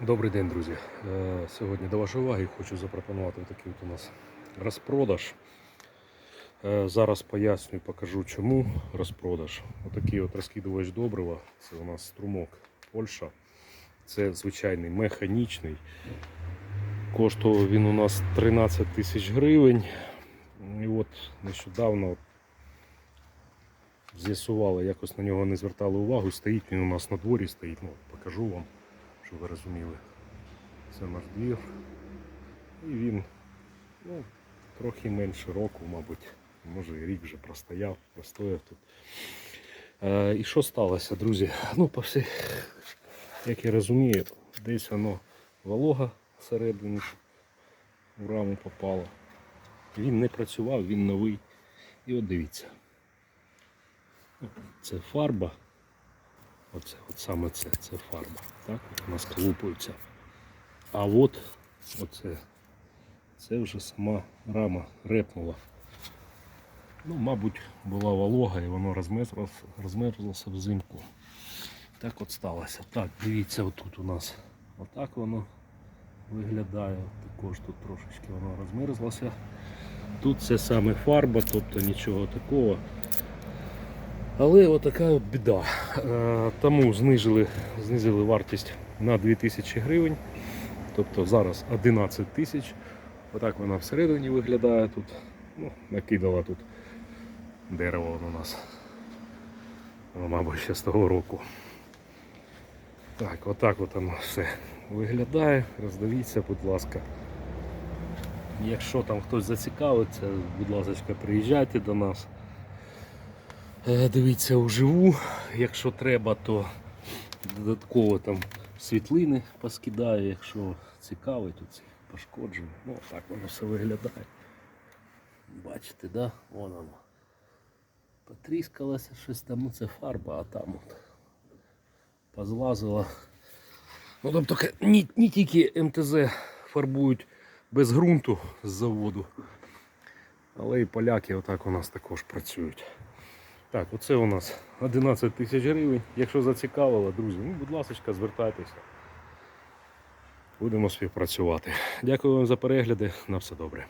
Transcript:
Добрий день, друзі. Е, Сьогодні до вашої уваги хочу запропонувати такий от у нас розпродаж. Е, Зараз поясню, покажу чому розпродаж. Отакий от розкидувач добрива. Це у нас струмок Польща. Це звичайний механічний. Коштував він у нас 13 тисяч гривень. І от нещодавно з'ясували, якось на нього не звертали увагу. Стоїть він у нас на дворі, стоїть. Ну, покажу вам щоб ви розуміли. Це наш двір. І він ну, трохи менше року, мабуть, може і рік вже простояв, простояв тут. Е, і що сталося, друзі? Ну, по всій, як я розумію, десь воно волога всередині в раму попало. Він не працював, він новий. І от дивіться. Це фарба. Оце, от саме це, це фарба. Так? От вона сколупується. А от оце, це вже сама рама репнула. Ну, мабуть, була волога і воно розмерзлося, розмерзлося взимку. Так от сталося. Так, дивіться, отут у нас отак воно виглядає. Також тут трошечки воно розмерзлося. Тут це саме фарба, тобто нічого такого. Але отака от біда. Е, Тому знижили, знизили вартість на 2000 гривень. Тобто зараз 11 тисяч. Отак вона всередині виглядає тут. Ну, накидала тут дерево воно у нас. Ну, мабуть, ще з того року. Так, отак от воно все виглядає. Роздивіться, будь ласка. Якщо там хтось зацікавиться, будь ласка, приїжджайте до нас. Е, Дивіться вживу, якщо треба, то додатково там світлини поскидаю, якщо цікавий, то ці пошкоджені. Ну так воно все виглядає. Бачите, да? Вон воно. Потріскалося щось там, ну це фарба, а там от позлазило. Ну там не, не тільки МТЗ фарбують без ґрунту з заводу, але і поляки отак у нас також працюють. Так, оце у нас 11 тисяч гривень. Якщо зацікавило, друзі, ну, будь ласка, звертайтеся. Будемо співпрацювати. Дякую вам за перегляди. На все добре.